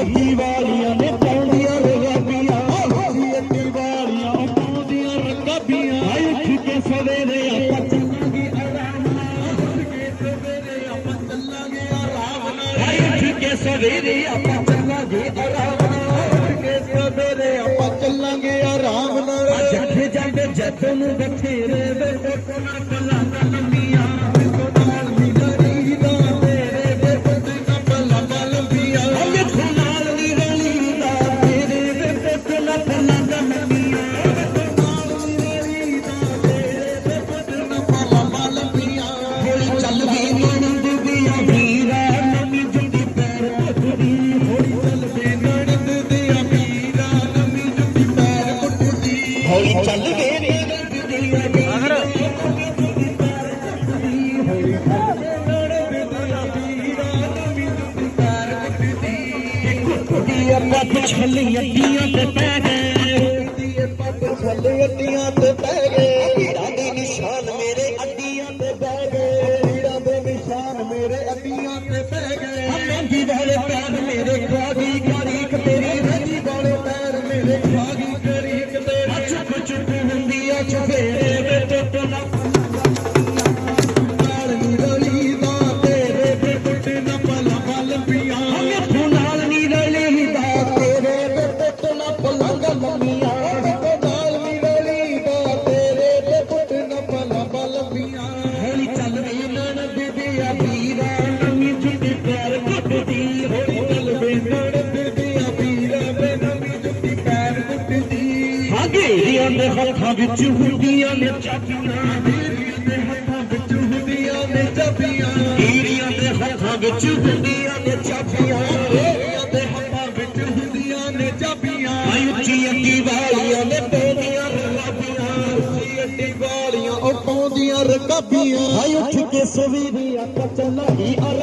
ਅੱਤੀ ਵਾਲੀਆਂ ਨੇ ਪਾਉਂਦੀਆਂ ਰਗਾਬੀਆਂ ਅਸੀਂ ਅੱਤੀ ਵਾਲੀਆਂ ਪਾਉਂਦੀਆਂ ਰਗਾਬੀਆਂ ਹਾਏ, ਉੱਠ ਕੇ ਸਵੇਰੇ ਆਪਾਂ ਚੱਲਾਂਗੇ ਆਰਾਮ ਨਾਲ ਉੱਠ ਕੇ ਸਵੇਰੇ ਆਪਾਂ ਚੱਲਾਂਗੇ ਆਰਾਮ ਨਾਲ ਹਾਏ, ਉੱਠ ਕੇ ਸਵੇਰੇ ਆਪਾਂ ਚੱਲਾਂਗੇ ਆਰਾਮ ਨਾਲ ਉੱਠ ਕੇ ਸਵੇਰੇ ਆਪਾਂ ਚੱਲਾਂਗੇ ਆਰਾਮ ਨਾਲ ਜੱਟ ਜੱਟ ਜੱਟ ਨੂੰ ਬਥੇਰੇ ਵੇ ਕੋਨਾ ਕਲਾ ਕਲਮੀਆਂ ਪੱਪ ਛੱਲੀ ਅੱਡੀਆਂ ਤੇ ਪੈ ਗਏ। ਪੱਪ ਛੱਲੀ ਅੱਡੀਆਂ ਤੇ ਦੇ ਵਿੱਚ ਹੁੰਦੀਆਂ ਨੇ ਚਾਬੀਆਂ। ਹੀਰੀਆਂ ਦੇ ਹੱਥਾਂ ਵਿੱਚ ਹੁੰਦੀਆਂ ਨੇ ਚਾਬੀਆਂ। ਦੇ ਹੱਥਾਂ ਵਿੱਚ ਹੁੰਦੀਆਂ ਨੇ ਚਾਬੀਆਂ। ਹੀਰੀਆਂ ਵਾਲੀਆਂ ਨੇ ਪੋਦੀਆਂ ਰਕਾਬੀਆਂ। ਉੱਚੀ ਅੱਡੀ ਵਾਲੀਆਂ ਉਹ ਪੋਦੀਆਂ ਰਕਾਬੀਆਂ। ਆਈ ਉੱਠ ਅਰ